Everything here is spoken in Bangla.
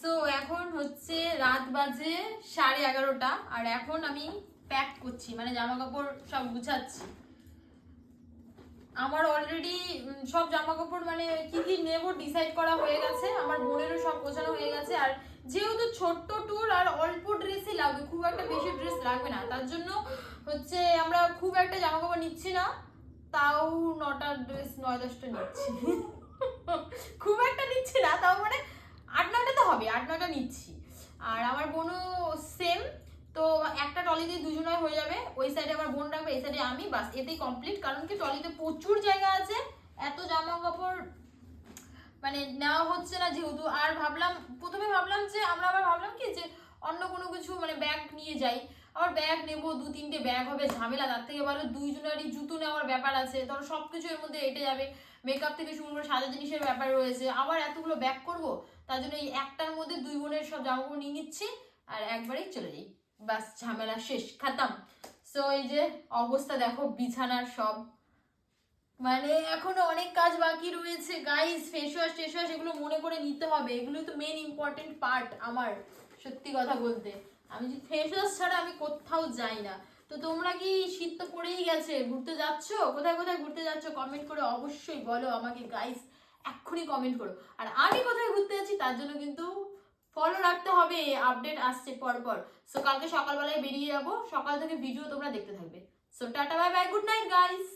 সো এখন হচ্ছে রাত বাজে সাড়ে এগারোটা, আর এখন আমি প্যাক করছি মানে জামা কাপড় সব গুছাচ্ছি। আমার অলরেডি সব জামা কাপড় মানে কি কি নেব ডিসাইড করা হয়ে গেছে, আমার বোনেরও সব গোছানো হয়ে গেছে, আর যেহেতু ছোট্ট ট্যুর আর অল্প ড্রেসই লাগবে, খুব একটা বেশি ড্রেস লাগবে না, তার জন্য হচ্ছে আমরা খুব একটা জামা কাপড় নিচ্ছি না, তাও নটা ড্রেস নয় দশটা নিচ্ছি। খুব একটা নিচ্ছি না তাও মানে আট নয়টা তো হবে, আট, নয়টা নিচ্ছি। আর আমার বোনও সেম তো একটা ট্রলিতে দুজনে হয়ে যাবে। ওই সাইডে আমার বোন রাখবে, এই সাইডে আমি, বাস, এতেই কমপ্লিট কারণ কি ট্রলিতে প্রচুর জায়গা আছে, এত জামা কাপড় মানে নেওয়া হচ্ছে না যেহেতু। আর ভাবলাম, প্রথমে ভাবলাম যে, আমরা আবার ভাবলাম কি, যে অন্য কোনো কিছু মানে ব্যাগ নিয়ে যাই। ব্যাগ নেব, দু তিনটে ব্যাগ হবে, ঝামেলা, তার থেকে ভালো দুইজনেরই জুতো নেওয়ার ব্যাপার আছে। ধরো সব কিছু এর মধ্যে এটে যাবে মেকআপ থেকে শুরু করে সাজা জিনিসের ব্যাপার রয়েছে। আবার এতগুলো ব্যাগ করব, তার জন্য এই একটার মধ্যে দুই বোনের সব জামা কাপড় নিয়ে নিচ্ছি আর একবারেই চলে যাই। বাস ঝামেলা শেষ, খাতাম। সো এই যে অবস্থা দেখো, বিছানার সব। মানে এখনও অনেক কাজ বাকি রয়েছে। গাইস ফেস ওয়াশ টেস ওয়াশ এগুলো মনে করে নিতে হবে। এগুলোই তো মেন ইম্পর্টেন্ট পার্ট আমার, সত্যি কথা বলতে। আমি ফেস ওয়াশ ছাড়া আমি কোথাও যাই না। তো তোমরা কি শীত তো পড়েই গেছে, ঘুরতে যাচ্ছ? কোথায় কোথায় ঘুরতে যাচ্ছ? কমেন্ট করে অবশ্যই বলো আমাকে গাইস এক্ষুনি কমেন্ট করো। আর আমি কোথায় ঘুরতে যাচ্ছি, তার জন্য কিন্তু ফলো রাখতে হবে আপডেট আসছে পর পর সো কালকে সকালবেলায় বেরিয়ে যাব, সকাল থেকে ভিডিও তোমরা দেখতে থাকবে। So tata bye bye good night guys